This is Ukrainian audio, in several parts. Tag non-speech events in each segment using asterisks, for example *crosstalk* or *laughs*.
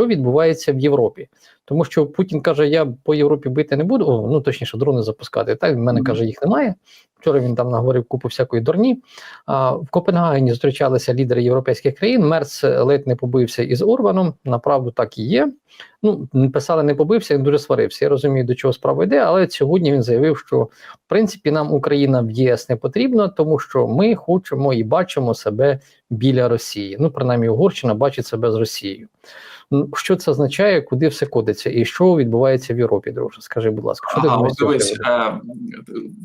що відбувається в Європі. Тому що Путін каже: я по Європі бити не буду, о, ну точніше, дрони запускати. Так, в мене каже, їх немає. Вчора він там наговорив купу всякої дурні. А, в Копенгагені зустрічалися лідери європейських країн. Мерц ледь не побився із Орбаном. Направду так і є. Ну, писали, не побився, він дуже сварився. Я розумію, до чого справа йде, але сьогодні він заявив, що в принципі нам Україна в ЄС не потрібна, тому що ми хочемо і бачимо себе біля Росії. Ну, принаймні, Угорщина бачить себе з Росією. Що це означає, куди все кодиться, і що відбувається в Європі, друже? Скажи, будь ласка, що ти Ага, дивись, е,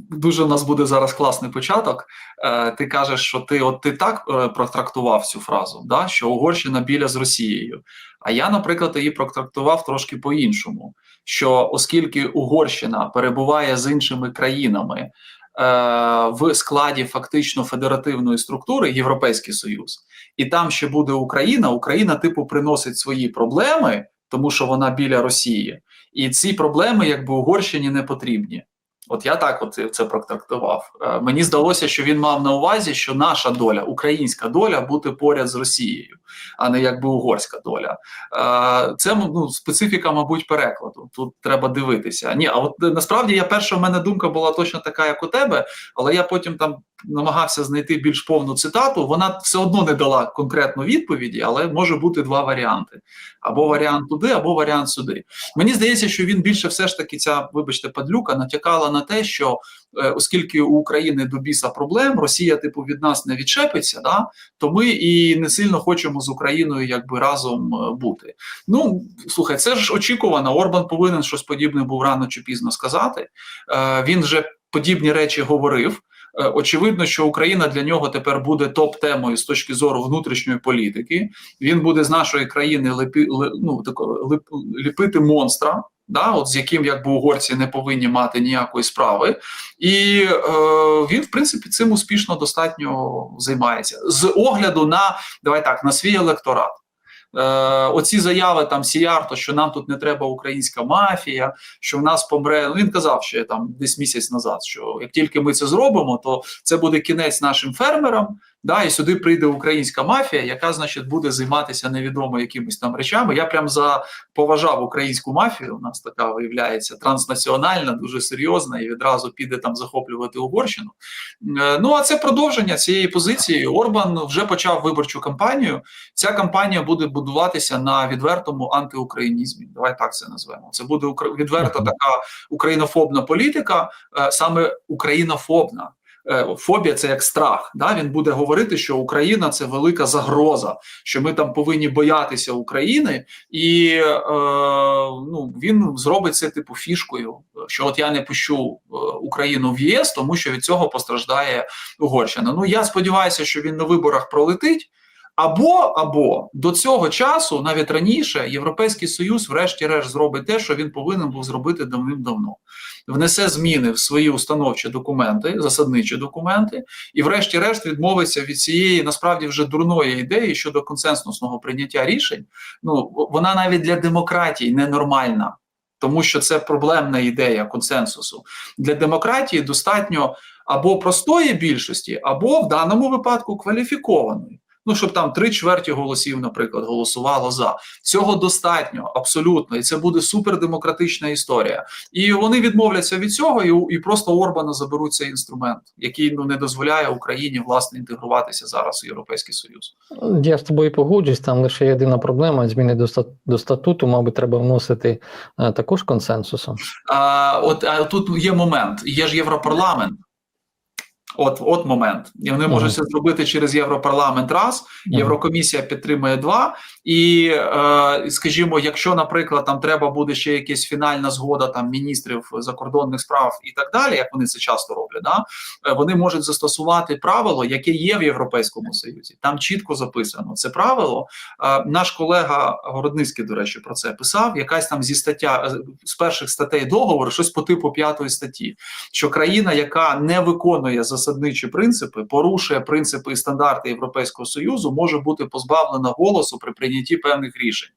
дуже у нас буде зараз класний початок. Е, ти кажеш, що ти от ти так е, протрактував цю фразу, да, що Угорщина біля з Росією. А я, наприклад, її протрактував трошки по-іншому: що оскільки Угорщина перебуває з іншими країнами е, в складі фактично федеративної структури Європейський Союз, і там ще буде Україна, Україна, типу, приносить свої проблеми, тому що вона біля Росії. І ці проблеми, якби Угорщині не потрібні. От я так от це протрактував. Е, Мені здалося, що він мав на увазі, що наша доля, українська доля, бути поряд з Росією, а не якби угорська доля. Е, Це ну, специфіка, мабуть, перекладу. Тут треба дивитися. Ні, а от е, насправді я перша в мене думка була точно така, як у тебе, але я потім там намагався знайти більш повну цитату. Вона все одно не дала конкретну відповіді, але може бути два варіанти: або варіант туди, або варіант сюди. Мені здається, що він більше все ж таки ця, вибачте, падлюка натякала на те, що е, оскільки у України до біса проблем, Росія, типу, від нас не відчепиться, да, то ми і не сильно хочемо з Україною якби разом е, бути. Ну слухай, це ж очікувано. Орбан повинен щось подібне був рано чи пізно сказати. Е, Він вже подібні речі говорив. Очевидно, що Україна для нього тепер буде топ-темою з точки зору внутрішньої політики. Він буде з нашої країни лепі, ну, тако, леп, ліпити монстра, да, от з яким якби угорці не повинні мати ніякої справи. І е, він, в принципі, цим успішно достатньо займається з огляду на давай так на свій електорат. Е, оці заяви там Сіярто, що нам тут не треба українська мафія, що в нас помре. Ну він казав ще там десь місяць назад, що як тільки ми це зробимо, то це буде кінець нашим фермерам. Да, і сюди прийде українська мафія, яка, значить, буде займатися невідомо якимись там речами. Я прям за поважав українську мафію. У нас така виявляється транснаціональна, дуже серйозна, і відразу піде там захоплювати Угорщину. Е, Ну а це продовження цієї позиції. Орбан вже почав виборчу кампанію. Ця кампанія буде будуватися на відвертому антиукраїнізмі. Давай так це назвемо. Це буде відверта така українофобна політика, е, саме українофобна. Е, Фобія це як страх. Да? Він буде говорити, що Україна це велика загроза, що ми там повинні боятися України, і е, ну, він зробить це типу фішкою, що от я не пущу е, Україну в ЄС, тому що від цього постраждає Угорщина. Ну я сподіваюся, що він на виборах пролетить. Або або до цього часу, навіть раніше, Європейський Союз, врешті-решт, зробить те, що він повинен був зробити давним-давно, внесе зміни в свої установчі документи, засадничі документи, і, врешті-решт, відмовиться від цієї насправді вже дурної ідеї щодо консенсусного прийняття рішень. Ну вона навіть для демократії ненормальна, тому що це проблемна ідея консенсусу. Для демократії достатньо або простої більшості, або в даному випадку кваліфікованої. Ну, щоб там три чверті голосів, наприклад, голосувало за цього достатньо абсолютно, і це буде супердемократична історія. І вони відмовляться від цього, і, і просто Орбана заберуть цей інструмент, який ну не дозволяє Україні власне інтегруватися зараз у Європейський Союз. Я з тобою погоджуюсь, там лише єдина проблема: зміни до, стат- до статуту, мабуть, треба вносити е, також консенсусом. А, от а тут є момент. Є ж Європарламент. От, от момент, і вони можуть це зробити через Європарламент. Раз Єврокомісія підтримує два. І е, скажімо, якщо, наприклад, там треба буде ще якась фінальна згода там міністрів закордонних справ і так далі, як вони це часто роблять, да е, вони можуть застосувати правило, яке є в Європейському Союзі. Там чітко записано це правило. Е, наш колега Городницький, до речі, про це писав. Якась там зі стаття з перших статей договору, щось по типу п'ятої статті, що країна, яка не виконує засадничі принципи, порушує принципи і стандарти Європейського союзу, може бути позбавлена голосу при прийнятті певних рішень.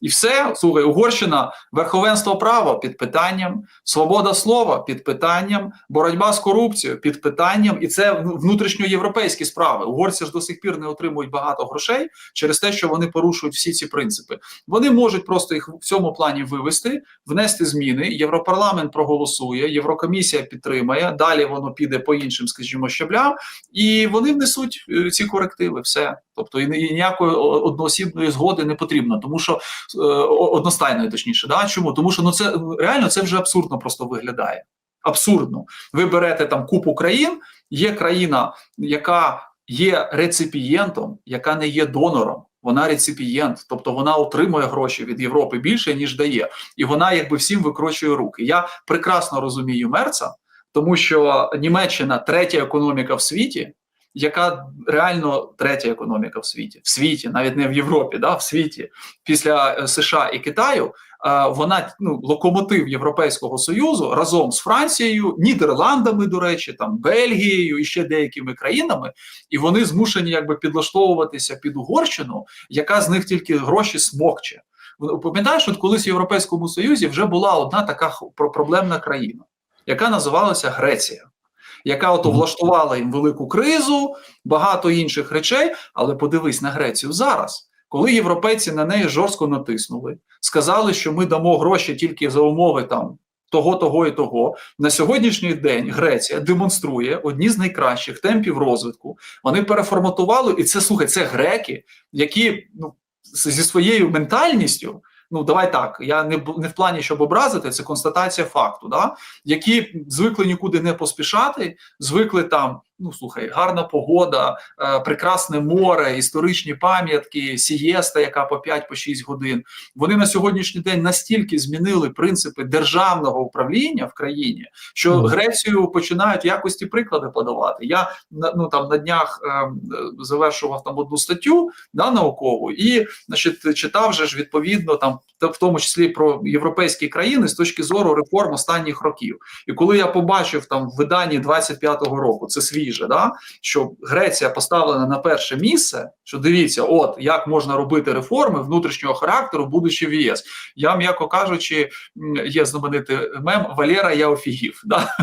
І все, слухай, Угорщина, верховенство права під питанням, свобода слова під питанням, боротьба з корупцією під питанням, і це внутрішньоєвропейські справи. Угорці ж до сих пір не отримують багато грошей через те, що вони порушують всі ці принципи. Вони можуть просто їх в цьому плані вивести, внести зміни. Європарламент проголосує, Єврокомісія підтримає. Далі воно піде по іншим, скажімо, щаблям, і вони внесуть е, ці корективи. Все, тобто і ніякої одноосібної згоди не потрібно, тому що е, о- одностайної, точніше, да чому? Тому що ну це реально це вже абсурдно просто виглядає. Абсурдно. Ви берете там купу країн, є країна, яка є реципієнтом, яка не є донором. Вона реципієнт, тобто вона отримує гроші від Європи більше ніж дає, і вона якби всім викручує руки. Я прекрасно розумію Мерца, тому що Німеччина третя економіка в світі, яка реально третя економіка в світі, в світі, навіть не в Європі, да, в світі після е, США і Китаю. е, Вона ну локомотив Європейського союзу разом з Францією, Нідерландами, до речі, там Бельгією і ще деякими країнами, і вони змушені якби підлаштовуватися під Угорщину, яка з них тільки гроші смокче. Пам'ятаєш, от колись в Європейському Союзі вже була одна така проблемна країна, яка називалася Греція, яка ото влаштувала їм велику кризу, багато інших речей. Але подивись на Грецію зараз, коли європейці на неї жорстко натиснули, сказали, що ми дамо гроші тільки за умови там. Того, того і того на сьогоднішній день Греція демонструє одні з найкращих темпів розвитку. Вони переформатували, і це слухай, це греки, які ну зі своєю ментальністю. Ну, давай так. Я не не в плані, щоб образити, це констатація факту, да? які звикли нікуди не поспішати, звикли там. Ну слухай, гарна погода, е, прекрасне море, історичні пам'ятки, сієста, яка по 5-6 годин. Вони на сьогоднішній день настільки змінили принципи державного управління в країні, що. Грецію починають якості приклади подавати. Я ну там на днях е, завершував там одну статтю да, наукову, і значить читав же ж відповідно там в тому числі про європейські країни з точки зору реформ останніх років. І коли я побачив там в виданні 25-го року, це свіже, да, що Греція поставлена на перше місце, що дивіться, от як можна робити реформи внутрішнього характеру, будучи в ЄС. Я, м'яко кажучи, є знаменитий мем Валера, я офігів. *laughs* Да?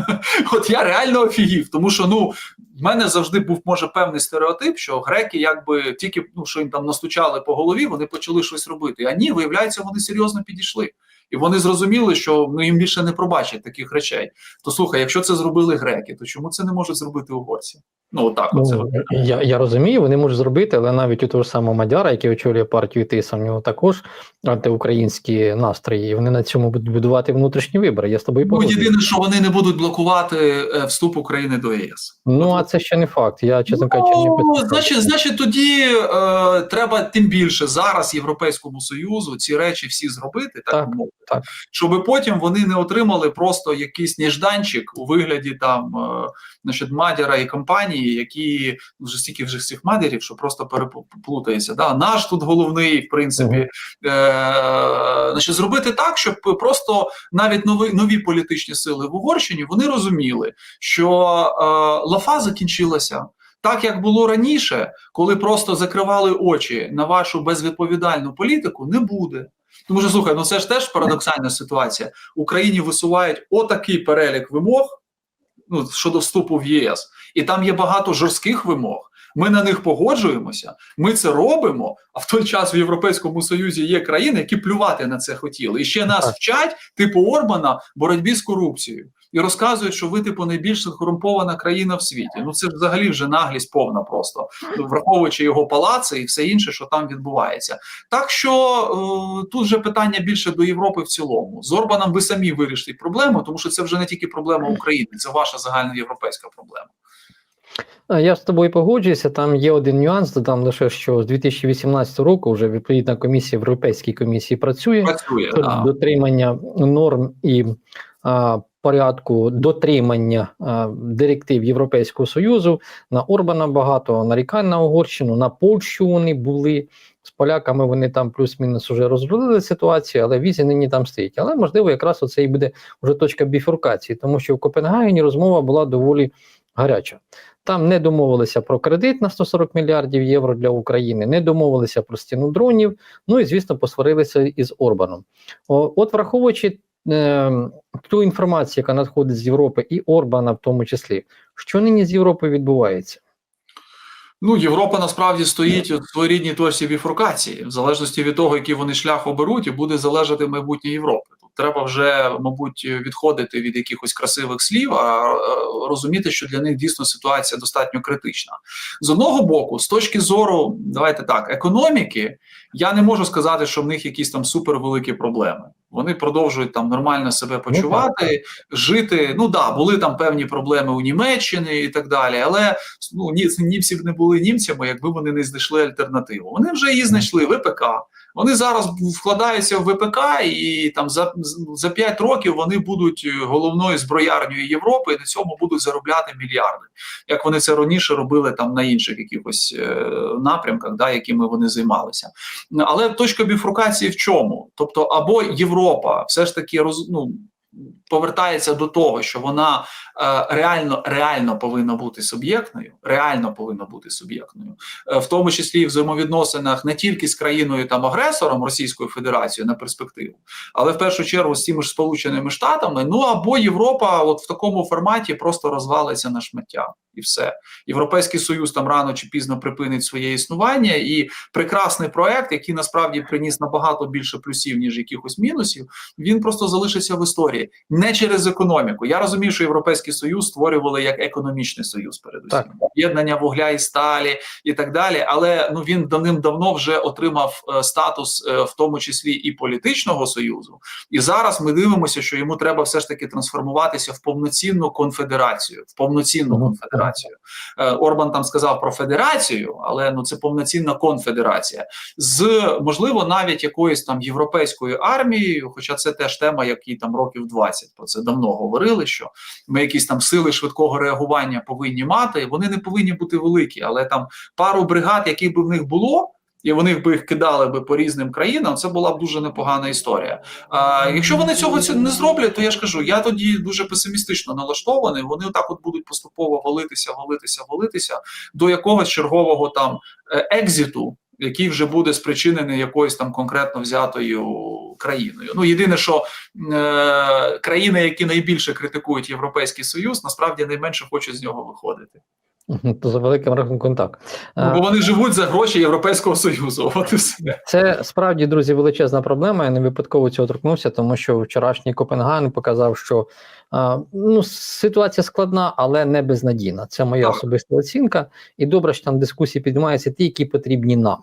От я реально офігів, тому що ну в мене завжди був може певний стереотип, що греки, якби тільки ну що їм там настучали по голові, вони почали щось робити. А ні, виявляється, вони серйозно підійшли. І вони зрозуміли, що ну їм більше не пробачать таких речей. То слухай, якщо це зробили греки, то чому це не можуть зробити угорці? Ну оце Ну, я, я розумію, вони можуть зробити, але навіть у того ж самого Мадяра, який очолює партію ТИСа, в нього також антиукраїнські настрої, і вони на цьому будуть будувати внутрішні вибори. Я з тобою ну єдине, що вони не будуть блокувати е, вступ України до ЄС. Ну, а це ще не факт. Я, чесно кажучи, не Ну, підтримую. значить, значить, тоді е, треба тим більше зараз Європейському Союзу ці речі всі зробити, так, Так, мовити, так. щоб потім вони не отримали просто якийсь нежданчик у вигляді там е, значить, мадяра і компанії, які вже стільки вже цих мадярів, що просто переплутається. Да? Наш тут головний, в принципі, е, значить, зробити так, щоб просто навіть нові, нові політичні сили в Угорщині вони розуміли, що е, лафа закінчилася. Так як було раніше, коли просто закривали очі на вашу безвідповідальну політику, не буде. Тому що слухай, ну це ж теж парадоксальна ситуація. Україні висувають отакий перелік вимог ну, щодо вступу в ЄС, і там є багато жорстких вимог. Ми на них погоджуємося, ми це робимо. А в той час в Європейському Союзі є країни, які плювати на це хотіли. І ще нас вчать, типу Орбана, боротьбі з корупцією. І розказують, що ви, типу, найбільш корумпована країна в світі. Ну це взагалі вже наглість повна просто, враховуючи його палаци і все інше, що там відбувається. Так що е, тут вже питання більше до Європи в цілому. З Орбаном ви самі вирішите проблему, тому що це вже не тільки проблема України, це ваша загальноєвропейська проблема. Я з тобою погоджуюся. Там є один нюанс. Додам лише що з 2018 року вже відповідна комісія в Європейській комісії працює Працює да. дотримання норм і а, порядку дотримання а, директив Європейського союзу. На Орбана багато нарікань на Угорщину, на Польщу вони були. З поляками вони там плюс-мінус вже розрулили ситуацію, але візі нині там стоїть. Але можливо, якраз оце і буде вже точка біфуркації, тому що в Копенгагені розмова була доволі гаряча. Там не домовилися про кредит на 140 мільярдів євро для України, не домовилися про стіну дронів. Ну і звісно, посварилися із Орбаном. О, от, враховуючи е, ту інформацію, яка надходить з Європи, і Орбана в тому числі, що нині з Європою відбувається? Ну, Європа насправді стоїть у своєрідній точці біфуркації, в залежності від того, який вони шлях оберуть, і буде залежати майбутнє Європи. Треба вже, мабуть, відходити від якихось красивих слів, а е, розуміти, що для них дійсно ситуація достатньо критична. З одного боку, з точки зору, давайте так, економіки, я не можу сказати, що в них якісь там супервеликі проблеми. Вони продовжують там нормально себе почувати, жити. Ну да, були там певні проблеми у Німеччини і так далі. Але ну ні, німці б не були німцями, якби вони не знайшли альтернативу. Вони вже її знайшли ВПК. Вони зараз вкладаються в ВПК, і там за за 5 років вони будуть головною зброярнею Європи і на цьому будуть заробляти мільярди, як вони це раніше робили там на інших якихось е, напрямках, да, якими вони займалися. Але точка біфрукації в чому? Тобто, або Європа все ж таки роз, ну, повертається до того, що вона е, реально реально повинна бути суб'єктною, реально повинна бути суб'єктною, е, в тому числі і в взаємовідносинах не тільки з країною там агресором Російською Федерацією на перспективу, але в першу чергу з тими ж Сполученими Штатами. Ну або Європа, от в такому форматі просто розвалиться на шмаття. І все, європейський союз там рано чи пізно припинить своє існування, і прекрасний проект, який насправді приніс набагато більше плюсів ніж якихось мінусів, він просто залишиться в історії не через економіку. Я розумію, що європейський союз створювали як економічний союз, передусім об'єднання вугля і сталі і так далі. Але ну він давним-давно вже отримав е, статус, е, в тому числі і політичного союзу. І зараз ми дивимося, що йому треба все ж таки трансформуватися в повноцінну конфедерацію, в повноцінну конфедерацію. Е, Орбан там сказав про федерацію, але ну це повноцінна конфедерація з можливо навіть якоюсь там європейською армією. Хоча це теж тема, якій там років 20 про це давно говорили. Що ми якісь там сили швидкого реагування повинні мати. Вони не повинні бути великі, але там пару бригад, які би в них було. І вони би їх кидали би по різним країнам. Це була б дуже непогана історія. А якщо вони цього не зроблять, то я ж кажу, я тоді дуже песимістично налаштований. Вони отак от будуть поступово валитися, валитися, валитися до якогось чергового там е, екзиту, який вже буде спричинений якоюсь там конкретно взятою країною. Ну єдине, що е, країни, які найбільше критикують європейський союз, насправді найменше хочуть з нього виходити. То за великим рахунком так. Бо вони живуть за гроші Європейського Союзу. *laughs* От і все. Це справді, друзі, величезна проблема. Я не випадково цього торкнувся, тому що вчорашній Копенгаген показав, що ну, ситуація складна, але не безнадійна. Це моя Так. особиста оцінка. І добре, що там дискусії піднімаються ті, які потрібні нам.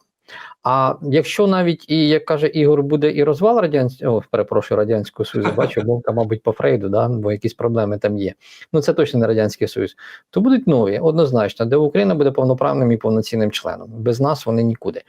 А якщо навіть і як каже Ігор, буде і розвал радянського, о, перепрошую, радянського союзу, бачу, *laughs* мовка, мабуть, по Фрейду, да, бо якісь проблеми там є. Ну це точно не радянський союз. То будуть нові, однозначно, де Україна буде повноправним і повноцінним членом. Без нас вони нікуди.